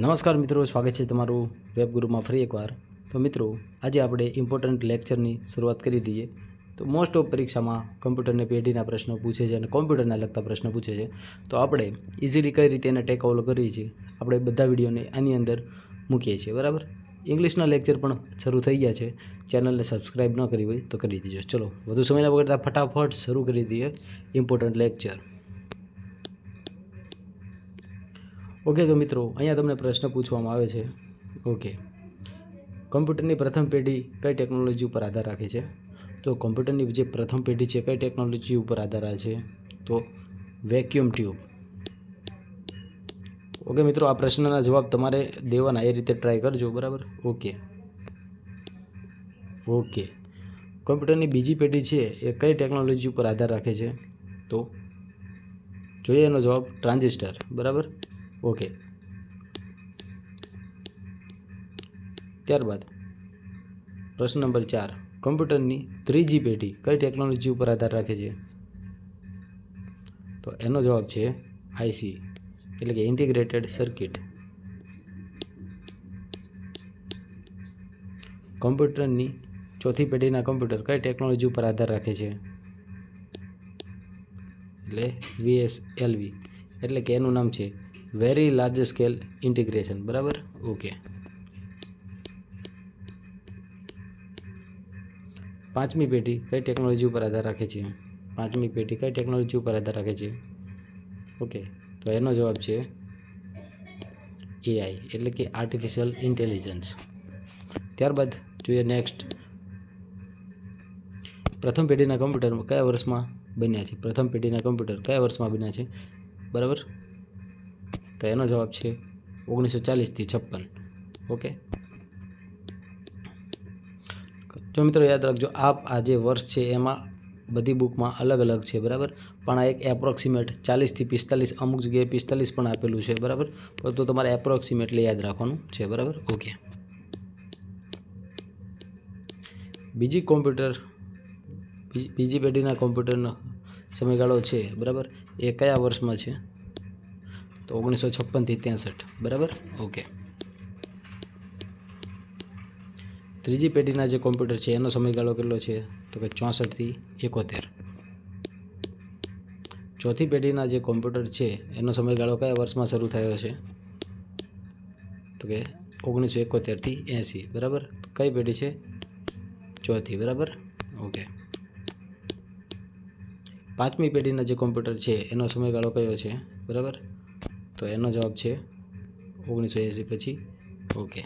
નમસ્કાર મિત્રો, સ્વાગત છે તમારું વેબ ગ્રુપમાં ફરી એકવાર. તો મિત્રો, આજે આપણે ઇમ્પોર્ટન્ટ લેક્ચરની શરૂઆત કરી દઈએ. તો મોસ્ટ ઓફ પરીક્ષામાં કમ્પ્યુટરને પેઢીના પ્રશ્નો પૂછે છે અને કોમ્પ્યુટરના લગતા પ્રશ્નો પૂછે છે. તો આપણે ઇઝીલી કઈ રીતે એને ટેક ઓવર કરીએ છીએ, આપણે બધા વિડીયોને આની અંદર મૂકીએ છીએ, બરાબર? ઇંગ્લિશના લેક્ચર પણ શરૂ થઈ ગયા છે. ચેનલને સબસ્ક્રાઈબ ન કરી હોય તો કરી દીજો. ચલો, વધુ સમય ન બગડતા ફટાફટ શરૂ કરી દઈએ ઇમ્પોર્ટન્ટ લેક્ચર ઓકે તો મિત્રો, અહીંયા તમને પ્રશ્ન પૂછવામાં આવે છે. ઓકે. કમ્પ્યુટરની પ્રથમ પેઢી કઈ ટેકનોલોજી ઉપર આધાર રાખે છે? તો કમ્પ્યુટરની જે પ્રથમ પેઢી છે, કઈ ટેકનોલોજી ઉપર આધાર રાખે છે? તો વેક્યુમ ટ્યુબ. ઓકે મિત્રો, આ પ્રશ્નના જવાબ તમારે દેવાના, એ રીતે ટ્રાય કરજો, બરાબર? ઓકે. ઓકે. કમ્પ્યુટરની બીજી પેઢી છે, એ કઈ ટેકનોલોજી ઉપર આધાર રાખે છે? તો જોઈએ એનો જવાબ, ટ્રાન્ઝિસ્ટર, બરાબર? ઓકે. ત્યારબાદ, પ્રશ્ન નંબર ચાર. કમ્પ્યુટરની ત્રીજી પેઢી કઈ ટેકનોલોજી ઉપર આધાર રાખે છે? તો એનો જવાબ છે આઈસી એટલે કે ઇન્ટિગ્રેટેડ સર્કિટ. કમ્પ્યુટરની ચોથી પેઢીના કમ્પ્યુટર કઈ ટેકનોલોજી ઉપર આધાર રાખે છે? એટલે વીએસએલવી એટલે કે એનું નામ છે વેરી લાર્જ સ્કેલ ઇન્ટિગ્રેશન બરાબર? ઓકે પાંચમી પેઢી કઈ ટેકનોલોજી ઉપર આધાર રાખે છે? પાંચમી પેઢી કઈ ટેકનોલોજી ઉપર આધાર રાખે છે? ઓકે તો એનો જવાબ છે એઆઈ એટલે કે આર્ટિફિશિયલ ઇન્ટેલિજન્સ ત્યારબાદ જોઈએ નેક્સ્ટ પ્રથમ પેઢીના કમ્પ્યુટર કયા વર્ષમાં બન્યા છે? પ્રથમ પેઢીના કમ્પ્યુટર કયા વર્ષમાં બન્યા છે? બરાબર? તો એનો જવાબ છે ઓગણીસો ચાલીસથી છપ્પન. ઓકે? જો મિત્રો યાદ રાખજો, આપ આ જે વર્ષ છે એમાં બધી બુકમાં અલગ અલગ છે, બરાબર? પણ આ એક એપ્રોક્સિમેટ ચાલીસથી પિસ્તાલીસ, અમુક જગ્યાએ પિસ્તાલીસ પણ આપેલું છે, બરાબર? તો તમારે એપ્રોક્સિમેટલી યાદ રાખવાનું છે, બરાબર? ઓકે. બીજી કોમ્પ્યુટર બીજી પેઢીના કોમ્પ્યુટરનો સમયગાળો છે, બરાબર? એ કયા વર્ષમાં છે? તો ઓગણીસો છપ્પનથી ત્રેસઠ. બરાબર? ઓકે. ત્રીજી પેઢીના જે કોમ્પ્યુટર છે, એનો સમયગાળો કેટલો છે? તો કે ચોસઠથી એકોતેર. ચોથી પેઢીના જે કોમ્પ્યુટર છે, એનો સમયગાળો કયા વર્ષમાં શરૂ થયો છે? તો કે ઓગણીસો એકોતેરથી એંસી. બરાબર? કઈ પેઢી છે? ચોથી. બરાબર? ઓકે. પાંચમી પેઢીના જે કોમ્પ્યુટર છે, એનો સમયગાળો કયો છે? બરાબર? તો એનો જવાબ છે ઓગણીસો એંસી પછી. ઓકે.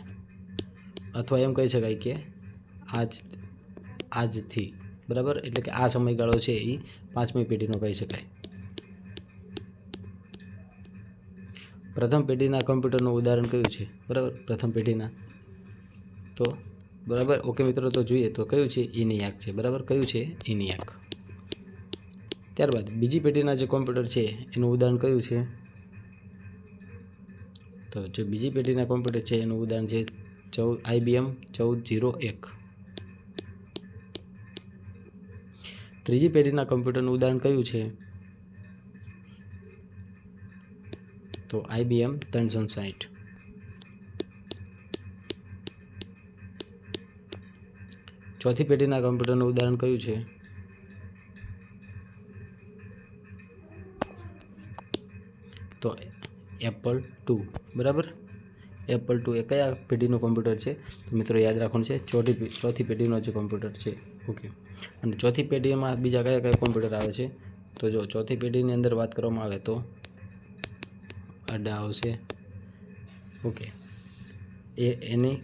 અથવા એમ કહી શકાય કે આજ, આજથી, બરાબર? એટલે કે આ સમયગાળો છે એ પાંચમી પેઢીનો કહી શકાય. પ્રથમ પેઢીના કમ્પ્યુટરનું ઉદાહરણ કયું છે? બરાબર? પ્રથમ પેઢીના. તો, બરાબર? ઓકે મિત્રો, તો જોઈએ તો કયું છે? ઇનિયાક છે. બરાબર? કયું છે? ઇનિયાક ત્યારબાદ, બીજી પેઢીના જે કોમ્પ્યુટર છે, એનું ઉદાહરણ કયું છે? તો જે બીજી પેઢીના કોમ્પ્યુટર છે, એનું ઉદાહરણ છે ચૌદ, આઈબીએમ ચૌદ જીરો એક. ત્રીજી પેઢીના કમ્પ્યુટરનું ઉદાહરણ કયું છે? તો આઈબીએમ ત્રણસો સાઠ ચોથી પેઢીના કમ્પ્યુટરનું ઉદાહરણ કયું છે? એપલ ટુ, બરાબર? એપલ ટુ એ કયા પેઢીનું કોમ્પ્યુટર છે? તો મિત્રો યાદ રાખવાનું છે, ચોથી ચોથી પેઢીનો જે કોમ્પ્યુટર છે. ઓકે અને ચોથી પેઢીમાં બીજા કયા કયા કોમ્પ્યુટર આવે છે? તો જો ચોથી પેઢીની અંદર વાત કરવામાં આવે તો? અડા આવશે. ઓકે એ, એની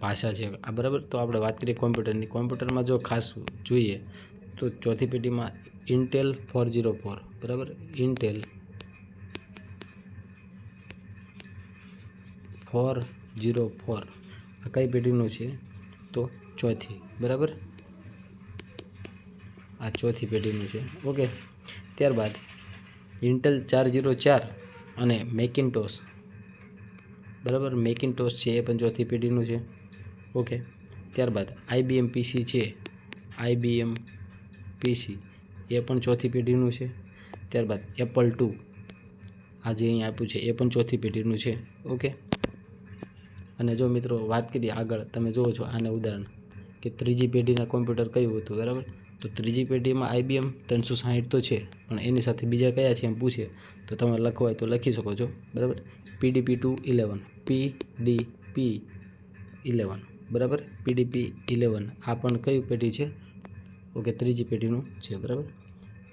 ભાષા છે. આ બરાબર? તો આપણે વાત કરીએ કોમ્પ્યુટરની. કોમ્પ્યુટરમાં જો ખાસ જોઈએ, તો ચોથી પેઢીમાં ઇન્ટેલ ફોર જીરો ફોર બરાબર? Intel four zero four. આ કઈ પેઢીનું છે? તો ચોથી. બરાબર? આ ચોથી પેઢીનું છે. ઓકે. ત્યારબાદ ઇન્ટેલ ચાર જીરો ચાર અને મેકિન્ટોસ. બરાબર? મેકિન્ટોસ છે એ પણ ચોથી પેઢીનું છે. ઓકે. ત્યારબાદ આઈબીએમ પીસી છે. આઈબીએમ પીસી એ પણ ચોથી પેઢીનું છે. ત્યારબાદ એપલ ટુ. આ જે અહીં આપ્યું છે, એ પણ ચોથી પેઢીનું છે. ઓકે. અને જો મિત્રો વાત કરીએ આગળ, તમે જુઓ છો આને ઉદાહરણ કે ત્રીજી પેઢીના કોમ્પ્યુટર કયું હતું, બરાબર? તો ત્રીજી પેઢીમાં આઈબીએમ ત્રણસો સાહીઠ તો છે, પણ એની સાથે બીજા કયા છે એમ પૂછે, તો તમે લખો હોય તો લખી શકો છો, બરાબર? PDP two eleven P D P eleven, બરાબર? પીડીપી ઇલેવન, આ પણ કયું પેઢી છે? ઓકે, ત્રીજી પેઢીનું છે, બરાબર?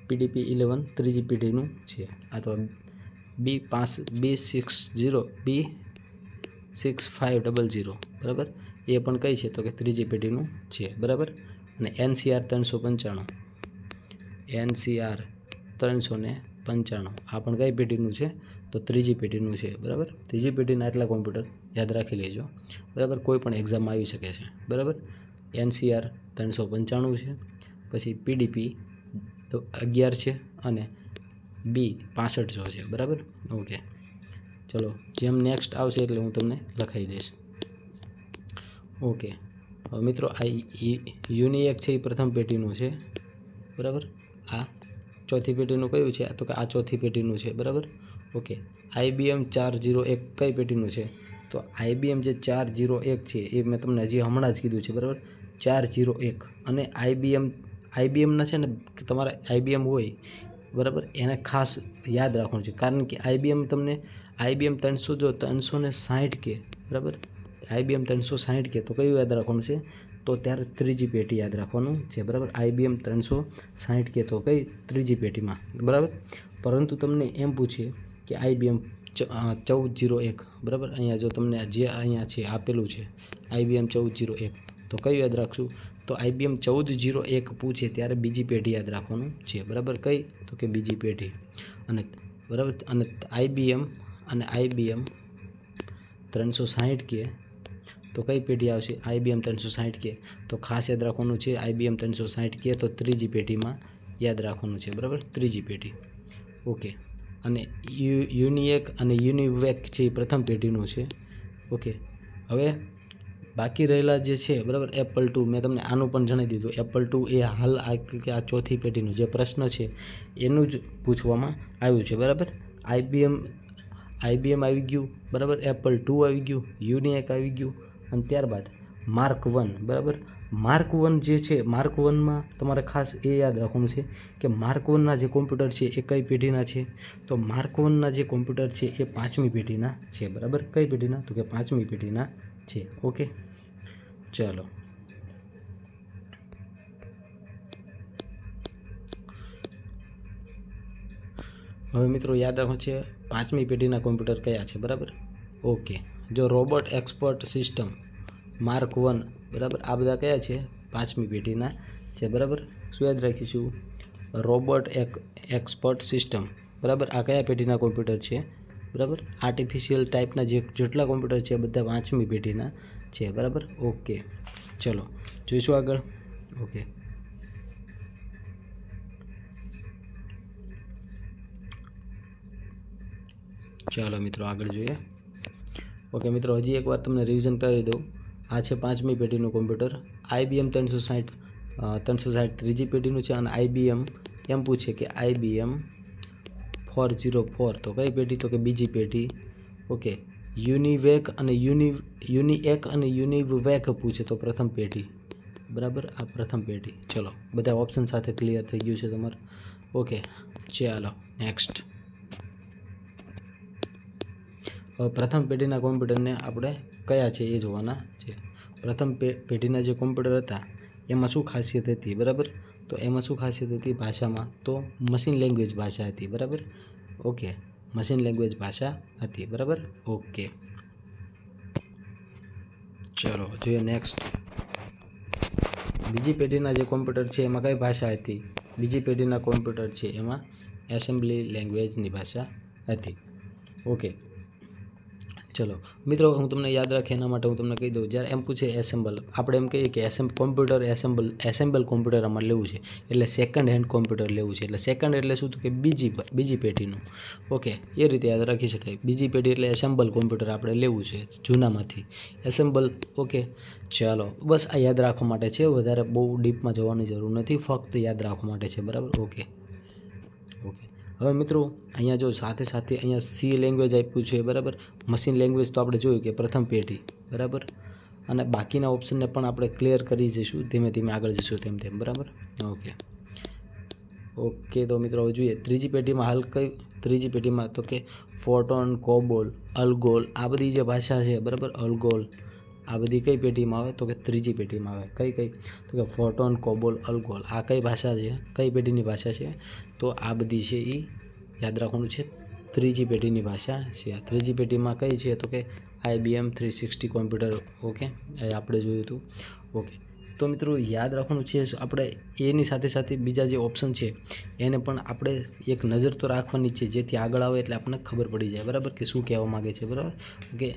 પીડીપી ઇલેવન ત્રીજી પેઢીનું છે અથવા બી પાંચ, B six, zero, B six five double zero, બરાબર? એ પણ કઈ છે? તો કે ત્રીજી પેઢીનું છે, બરાબર? અને એનસીઆર ત્રણસો પંચાણું. એનસીઆર ત્રણસો ને પંચાણું. આ પણ કઈ પેઢીનું છે? તો ત્રીજી પેઢીનું છે, બરાબર? ત્રીજી પેઢીના આટલા કોમ્પ્યુટર યાદ રાખી લેજો, બરાબર? કોઈ પણ એક્ઝામમાં આવી શકે છે, બરાબર? એનસીઆર ત્રણસો પંચાણું છે, પછી પીડીપી અગિયાર છે અને બી પાસઠસો છે, બરાબર? ઓકે. ચલો, જેમ નેક્સ્ટ આવશે એટલે હું તમને લખાઈ દઈશ. ઓકે હવે મિત્રો આ યુનિએક છે એ પ્રથમ પેઢીનું છે. બરાબર? આ ચોથી પેઢીનું કયું છે? તો કે આ ચોથી પેઢીનું છે, બરાબર? ઓકે આઈબીએમ ચાર જીરો એક કઈ પેઢીનું છે? તો આઈબીએમ જે ચાર જીરો એક છે, એ મેં તમને હજી હમણાં જ કીધું છે, બરાબર? ચાર જીરો એક. અને આઈબીએમ આઈબીએમના છે ને, તમારા આઈબીએમ હોય બરાબર? એને ખાસ યાદ રાખવાનું છે. કારણ કે આઈબીએમ તમને, આઈબીએમ ત્રણસો જો ત્રણસો ને સાઠ કે, બરાબર? આઈબીએમ ત્રણસો સાઠ કે, તો કયું યાદ રાખવાનું છે? તો ત્યારે ત્રીજી પેટી યાદ રાખવાનું છે, બરાબર? આઈબીએમ ત્રણસો સાઠ કે, તો કઈ ત્રીજી પેટીમાં બરાબર? પરંતુ તમને એમ પૂછીએ કે આઈબીએમ ચૌદ જીરો એક, બરાબર? અહીંયા જો તમને જે અહીંયા છે આપેલું છે, આઈબીએમ ચૌદ જીરો એક, તો કયું યાદ રાખશું? તો આઈબીએમ ચૌદ જીરો એક પૂછે ત્યારે બીજી પેઢી યાદ રાખવાનું છે. બરાબર કઈ? તો કે બીજી પેઢી. અને બરાબર? અને આઈબીએમ અને આઈબીએમ ત્રણસો સાહીઠ કે તો કઈ પેઢી આવશે? આઈબીએમ ત્રણસો સાહીઠ કે તો ખાસ યાદ રાખવાનું છે આઈબીએમ ત્રણસો સાહીઠ કે તો ત્રીજી પેઢીમાં યાદ રાખવાનું છે. બરાબર? ત્રીજી પેઢી. ઓકે. અને યુ, યુનિએક અને યુનિવેક એ પ્રથમ પેઢીનું છે. ઓકે. હવે બાકી રહેલા જે છે, બરાબર? એપલ ટુ મેં તમને આનું પણ જણાવી દીધું. એપલ ટુ એ હાલ આ કે આ ચોથી પેઢીનું જે પ્રશ્ન છે, એનું જ પૂછવામાં આવ્યું છે, બરાબર? આઈબીએમ આઈબીએમ આવી ગયું, બરાબર? એપલ ટુ આવી ગયું યુનિએક આવી ગયું, અને ત્યારબાદ માર્ક વન બરાબર? માર્ક વન જે છે માર્ક વનમાં તમારે ખાસ એ યાદ રાખવાનું છે કે માર્ક વનના જે કોમ્પ્યુટર છે, એ કઈ પેઢીના છે? તો માર્ક વનના જે કોમ્પ્યુટર છે, એ પાંચમી પેઢીના છે, બરાબર? કઈ પેઢીના? તો કે પાંચમી પેઢીના છે, ઓકે? ચાલો. હવે મિત્રો યાદ રાખો છે, પાંચમી પેઢીના કોમ્પ્યુટર કયા છે, બરાબર? ઓકે. જો robot expert system mark one બરાબર? આ બધા કયા છે? પાંચમી પેઢીના છે, બરાબર? શું યાદ રાખીશું? રોબોટ એક એક્સપર્ટ સિસ્ટમ બરાબર? આ કયા પેઢીના કોમ્પ્યુટર છે, બરાબર? આર્ટિફિશિયલ ટાઈપના જે, જેટલા કોમ્પ્યુટર છે બધા પાંચમી પેઢીના છે, બરાબર? ઓકે. ચલો, જોઈશું આગળ. ઓકે. ચાલો મિત્રો, આગળ જોઈએ. ઓકે મિત્રો, હજી એકવાર તમને રિવિઝન કરી દઉં. આ છે પાંચમી પેઢીનું કોમ્પ્યુટર આઈબીએમ ત્રણસો સાઠ ત્રણસો સાઠ ત્રીજી પેઢીનું છે અને આઈબીએમ એમ પૂછે કે આઈબીએમ ફોર ઝીરો ફોર તો કઈ પેઢી? તો કે બીજી પેઢી. ઓકે. યુનિવેક અને યુનિ, યુનિએક અને યુનિવેક પૂછે તો પ્રથમ પેઢી. બરાબર? આ પ્રથમ પેઢી. ચલો, બધા ઓપ્શન સાથે ક્લિયર થઈ ગયું છે તમારે? ઓકે ચાલો નેક્સ્ટ હવે પ્રથમ પેઢીના કોમ્પ્યુટરને આપણે કયા છે એ જોવાના છે. પ્રથમ પેઢીના જે કોમ્પ્યુટર હતા, એમાં શું ખાસિયત હતી? બરાબર? તો એમાં શું ખાસિયત હતી? ભાષામાં. તો મશીન લેંગ્વેજ ભાષા હતી. બરાબર? ઓકે મશીન લેંગ્વેજ ભાષા હતી, બરાબર? ઓકે ચલો, જોઈએ નેક્સ્ટ બીજી પેઢીના જે કોમ્પ્યુટર છે, એમાં કઈ ભાષા હતી? બીજી પેઢીના કોમ્પ્યુટર છે, એમાં એસેમ્બલી લેંગ્વેજની ભાષા હતી. ઓકે ચલો. મિત્રો, હું તમને યાદ રાખી એના માટે હું તમને કહી દઉં, જ્યારે એમ પૂછે એસેમ્બલ આપણે એમ કહીએ કે assemble computer assemble assemble computer અમારે લેવું છે. એટલે સેકન્ડ હેન્ડ કોમ્પ્યુટર લેવું છે. એટલે સેકન્ડ એટલે શું? કે બીજી બીજી પેઢીનું. ઓકે એ રીતે યાદ રાખી શકાય. બીજી પેઢી એટલે એસેમ્બલ કોમ્પ્યુટર આપણે લેવું છે, જૂનામાંથી. એસેમ્બલ ઓકે ચાલો. બસ આ યાદ રાખવા માટે છે. વધારે બહુ ડીપમાં જવાની જરૂર નથી. ફક્ત યાદ રાખવા માટે છે. બરાબર? ઓકે હવે મિત્રો, અહીંયા જો સાથે સાથે અહીંયા સી લેંગ્વેજ આપ્યું છે, બરાબર? મશીન લેંગ્વેજ તો આપણે જોયું કે પ્રથમ પેઢી, બરાબર? અને બાકીના ઓપ્શનને પણ આપણે ક્લિયર કરી જઈશું, ધીમે ધીમે આગળ જઈશું તેમ તેમ, બરાબર? ઓકે ઓકે તો મિત્રો હવે જોઈએ, ત્રીજી પેઢીમાં હાલ કઈ, ત્રીજી પેઢીમાં તો કે ફોટોન કોબોલ અલગોલ આ બધી જે ભાષા છે, બરાબર? અલગોલ આ બધી કઈ પેઢીમાં આવે? તો કે ત્રીજી પેઢીમાં આવે. કઈ કઈ? તો કે ફોટોન, કોબોલ, અલગોલ. આ કઈ ભાષા છે? કઈ પેઢીની ભાષા છે? તો આ બધી છે એ યાદ રાખવાનું છે. ત્રીજી પેઢીની ભાષા છે. આ ત્રીજી પેઢીમાં કઈ છે? તો કે IBM three sixty computer. Okay? એ આપણે જોયું હતું. ઓકે? તો મિત્રો યાદ રાખવાનું છે આપણે એની સાથે સાથે બીજા જે ઓપ્શન છે, એને પણ આપણે એક નજર તો રાખવાની છે. જેથી આગળ આવે એટલે આપણને ખબર પડી જાય. બરાબર? કે શું કહેવા માગે છે? બરાબર? ઓકે?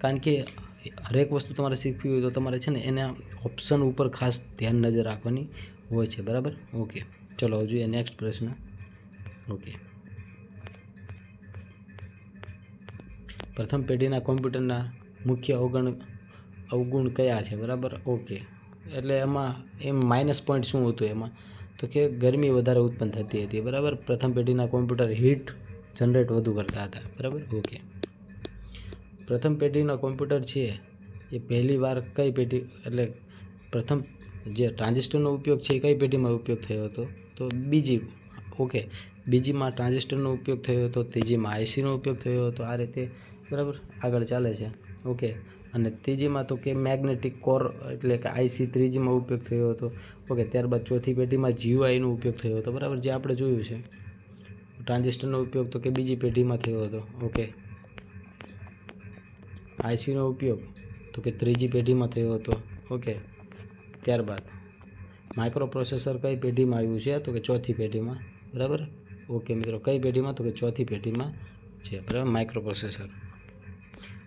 કારણ કે હરેક વસ્તુ તમારે શીખવી હોય તો તમારે છે ને એના ઓપ્શન ઉપર ખાસ ધ્યાન નજર રાખવાની હોય છે, બરાબર? ઓકે ચલો જોઈએ નેક્સ્ટ પ્રશ્ન. ઓકે પ્રથમ પેઢીના કોમ્પ્યુટરના મુખ્ય અવગણ, અવગુણ કયા છે, બરાબર? ઓકે એટલે એમાં એમ માઇનસ પોઈન્ટ શું હતું એમાં? તો કે ગરમી વધારે ઉત્પન્ન થતી હતી, બરાબર? પ્રથમ પેઢીના કોમ્પ્યુટર હીટ જનરેટ વધુ કરતા હતા, બરાબર? ઓકે પ્રથમ પેઢીના કોમ્પ્યુટર છે, એ પહેલી વાર કઈ પેઢી, એટલે પ્રથમ જે ટ્રાન્ઝિસ્ટરનો ઉપયોગ છે એ કઈ પેઢીમાં ઉપયોગ થયો હતો? તો બીજી, ઓકે, બીજીમાં ટ્રાન્ઝિસ્ટરનો ઉપયોગ થયો હતો, ત્રીજીમાં આઈસીનો ઉપયોગ થયો હતો, આ રીતે બરાબર આગળ ચાલે છે, ઓકે, અને ત્રીજીમાં તો કે મેગ્નેટિક કોર એટલે કે આઈસી ત્રીજીમાં ઉપયોગ થયો હતો, ઓકે, ત્યારબાદ ચોથી પેઢીમાં જીયુઆઈનો ઉપયોગ થયો હતો, બરાબર, જે આપણે જોયું છે, ટ્રાન્ઝિસ્ટરનો ઉપયોગ તો કે બીજી પેઢીમાં થયો હતો, ઓકે આઈસીનો ઉપયોગ તો કે ત્રીજી પેઢીમાં થયો હતો. ઓકે. ત્યારબાદ માઇક્રો પ્રોસેસર કઈ પેઢીમાં આવ્યું છે? તો કે ચોથી પેઢીમાં. બરાબર? ઓકે મિત્રો, કઈ પેઢીમાં? તો કે ચોથી પેઢીમાં છે. બરાબર? માઇક્રો પ્રોસેસર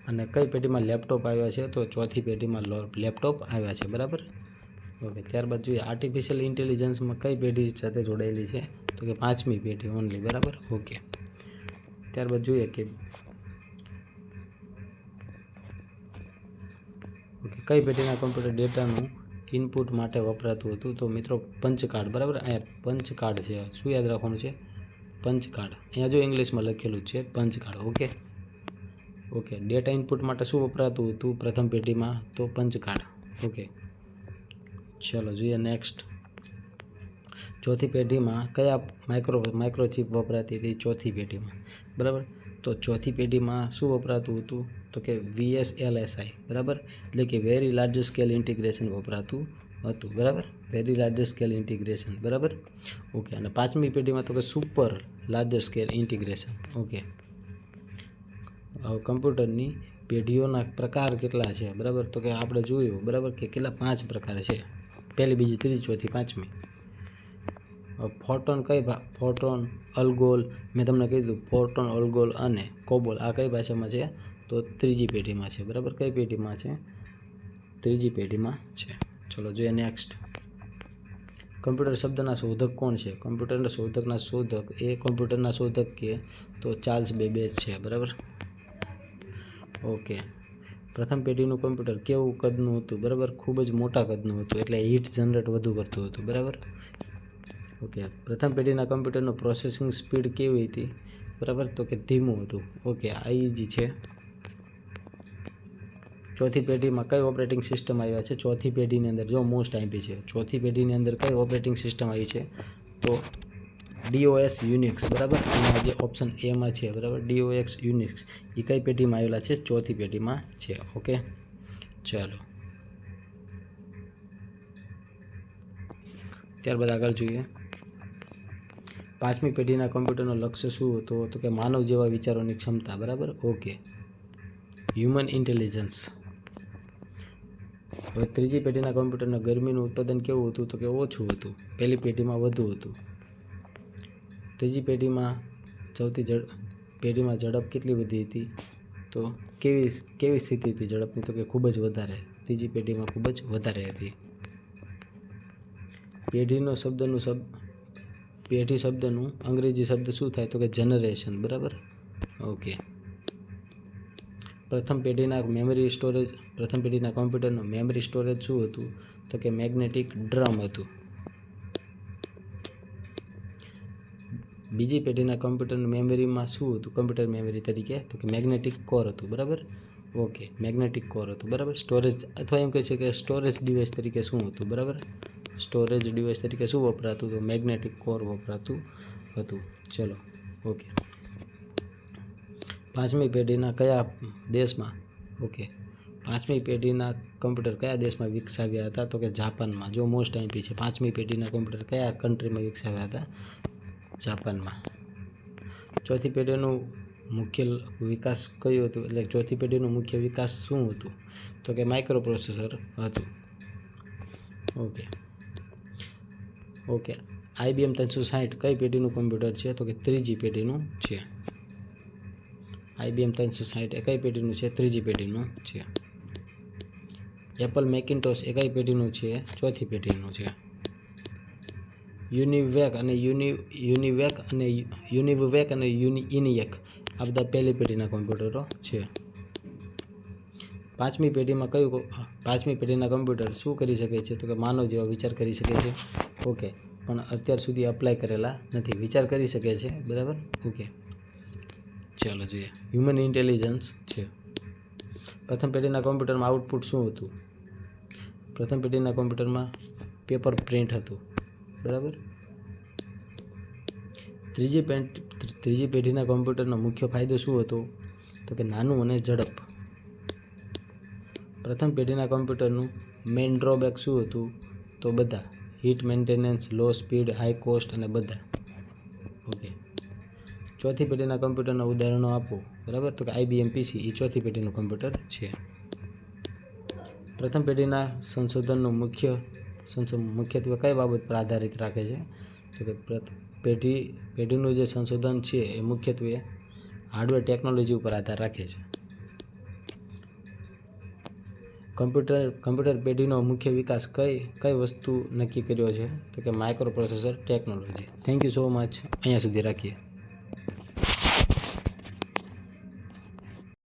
અને કઈ પેઢીમાં લેપટોપ આવ્યા છે? તો ચોથી પેઢીમાં લેપટોપ આવ્યા છે. બરાબર? ઓકે, ત્યારબાદ જોઈએ, આર્ટિફિશિયલ ઇન્ટેલિજન્સમાં કઈ પેઢી સાથે જોડાયેલી છે? તો કે પાંચમી પેઢી ઓનલી બરાબર? ઓકે. ત્યારબાદ જોઈએ કે ઓકે કઈ પેઢીના કમ્પ્યુટર ડેટાનું ઇનપુટ માટે વપરાતું હતું? તો મિત્રો પંચ કાર્ડ બરાબર? અહીંયા પંચ કાર્ડ છે. શું યાદ રાખવાનું છે? પંચ કાર્ડ અહીંયા જો ઇંગ્લિશમાં લખેલું છે punch card okay okay data input માટે શું વપરાતું હતું પ્રથમ પેઢીમાં? તો પંચ કાર્ડ ઓકે ચલો, જોઈએ નેક્સ્ટ ચોથી પેઢીમાં કયા માઇક્રો માઇક્રોચિપ વપરાતી હતી ચોથી પેઢીમાં? બરાબર? તો ચોથી પેઢીમાં શું વપરાતું હતું? તો કે વીએસએલએસઆઈ બરાબર? એટલે કે વેરી લાર્જ સ્કેલ ઇન્ટિગ્રેશન વપરાતું હતું, બરાબર? વેરી લાર્જ સ્કેલ ઇન્ટિગ્રેશન બરાબર? ઓકે અને પાંચમી પેઢીમાં તો કે super large scale integration okay હવે કમ્પ્યુટરની પેઢીઓના પ્રકાર કેટલા છે, બરાબર? તો કે આપણે જોયું, બરાબર? કે કેટલા પાંચ પ્રકાર છે. પહેલી, બીજી, ત્રીજી, ચોથી, પાંચમી. ફોટોન કઈ ભા, ફોટોન, અલગોલ, મેં તમને કીધું, ફોટોન, અલગોલ અને કોબોલ, આ કઈ ભાષામાં છે? તો ત્રીજી પેઢીમાં છે, બરાબર? કઈ પેઢીમાં છે? ત્રીજી પેઢીમાં છે. ચલો જોઈએ નેક્સ્ટ કમ્પ્યુટર શબ્દના શોધક કોણ છે? કમ્પ્યુટરના શોધકના શોધક એ કમ્પ્યુટરના શોધક કે તો ચાર્લ્સ બેબેજ છે, બરાબર? ઓકે. પ્રથમ પેઢીનું કમ્પ્યુટર કેવું કદનું હતું, બરાબર? ખૂબ જ મોટા કદનું હતું, એટલે હીટ જનરેટ વધુ કરતું હતું, બરાબર? ઓકે. પ્રથમ પેઢીના કમ્પ્યુટરનું પ્રોસેસિંગ સ્પીડ કેવી હતી, બરાબર? તો કે ધીમું હતું. ઓકે, આ ઇઝી છે. ચોથી પેઢીમાં કઈ ઓપરેટિંગ સિસ્ટમ આવ્યા છે? ચોથી પેઢીની અંદર જો મોસ્ટ આઈપી છે. ચોથી પેઢીની અંદર કઈ ઓપરેટિંગ સિસ્ટમ આવી છે? તો ડીઓએસ યુનિક્સ બરાબર? અને જે ઓપ્શન એમાં છે, બરાબર? ડીઓએક્સ યુનિક્સ એ કઈ પેઢીમાં આવેલા છે? ચોથી પેઢીમાં છે. ઓકે ચાલો. ત્યારબાદ આગળ જોઈએ. પાંચમી પેઢીના કોમ્પ્યુટરનો લક્ષ્ય શું હતો? તો કે માનવ જેવા વિચારોની ક્ષમતા, બરાબર? ઓકે હ્યુમન ઇન્ટેલિજન્સ હવે ત્રીજી પેઢીના કમ્પ્યુટરના ગરમીનું ઉત્પાદન કેવું હતું તો કે ઓછું હતું. પહેલી પેઢીમાં વધુ હતું. ત્રીજી પેઢીમાં સૌથી ઝડ, પેઢીમાં ઝડપ કેટલી વધી હતી? તો કેવી કેવી સ્થિતિ હતી ઝડપની? તો કે ખૂબ જ વધારે. ત્રીજી પેઢીમાં ખૂબ જ વધારે હતી. પેઢીનો શબ્દનું શબ્દ પેઢી શબ્દનું અંગ્રેજી શબ્દ શું થાય? તો કે જનરેશન. બરાબર? ઓકે. પ્રથમ પેઢીના મેમરી સ્ટોરેજ પ્રથમ પેઢીના કોમ્પ્યુટરનું મેમરી સ્ટોરેજ શું હતું? તો કે મેગ્નેટિક ડ્રમ હતું. બીજી પેઢીના કોમ્પ્યુટરની મેમરીમાં શું હતું? કમ્પ્યુટર મેમરી તરીકે? તો કે મેગ્નેટિક કોર હતું, બરાબર? ઓકે મેગ્નેટિક કોર હતું, બરાબર? સ્ટોરેજ અથવા એમ કહે છે કે સ્ટોરેજ ડિવાઇસ તરીકે શું હતું, બરાબર? સ્ટોરેજ ડિવાઇસ તરીકે શું વપરાતું તો મેગ્નેટિક કોર વપરાતું હતું. ચલો ઓકે પાંચમી પેઢીના કયા દેશમાં? ઓકે પાંચમી પેઢીના કમ્પ્યુટર કયા દેશમાં વિકસાવ્યા હતા? તો કે જાપાનમાં, જો મોસ્ટ આઈપી છે. પાંચમી પેઢીના કમ્પ્યુટર કયા કન્ટ્રીમાં વિકસાવ્યા હતા? જાપાનમાં. ચોથી પેઢીનું મુખ્ય વિકાસ કયું હતું? એટલે ચોથી પેઢીનું મુખ્ય વિકાસ શું હતું? તો કે માઇક્રો પ્રોસેસર હતું ઓકે ઓકે આઈબીએમ ત્રણસો સાઠ કઈ પેઢીનું કમ્પ્યુટર છે? તો કે ત્રીજી પેઢીનું છે. આઈબીએમ ત્રણસો સાહીઠ એકાઈ પેઢીનું છે, ત્રીજી પેઢીનું છે. એપલ મેકિન્ટોસ એકાઈ કઈ પેઢીનું છે, ચોથી પેઢીનું છે. યુનિવેક અને યુનિ, યુનિવેક અને યુનિવેક અને યુનિ ઇનિએક આ બધા પહેલી પેઢીના કોમ્પ્યુટરો છે. પાંચમી પેઢીમાં કયું પાંચમી પેઢીના કમ્પ્યુટર શું કરી શકે છે? તો કે માનવ જેવા વિચાર કરી શકે છે. ઓકે, પણ અત્યાર સુધી અપ્લાય કરેલા નથી. વિચાર કરી શકે છે. બરાબર? ઓકે. ચાલો જોઈએ. હ્યુમન ઇન્ટેલિજન્સ છે. પ્રથમ પેઢીના કોમ્પ્યુટરમાં આઉટપુટ શું હતું? પ્રથમ પેઢીના કોમ્પ્યુટરમાં પેપર પ્રિન્ટ હતું. બરાબર? ત્રીજી પેન્ટ ત્રીજી પેઢીના કોમ્પ્યુટરનો મુખ્ય ફાયદો શું હતો? તો કે નાનું અને ઝડપ. પ્રથમ પેઢીના કોમ્પ્યુટરનું મેઇન ડ્રોબેક શું હતું? તો બધા. Heat maintenance low speed high cost અને બધા. ચોથી પેઢીના કમ્પ્યુટરના ઉદાહરણો આપો. બરાબર? તો કે આઈબીએમ પીસી એ ચોથી પેઢીનું કમ્પ્યુટર છે. પ્રથમ પેઢીના સંશોધનનું મુખ્ય મુખ્યત્વે કઈ બાબત પર આધારિત રાખે છે? તો કે પેઢી, પેઢીનું જે સંશોધન છે એ મુખ્યત્વે હાર્ડવેર ટેકનોલોજી ઉપર આધાર રાખે છે. કમ્પ્યુટર કમ્પ્યુટર પેઢીનો મુખ્ય વિકાસ કઈ કઈ વસ્તુ નક્કી કર્યો છે? તો કે microprocessor technology. Thank you so much અહીંયા સુધી રાખીએ.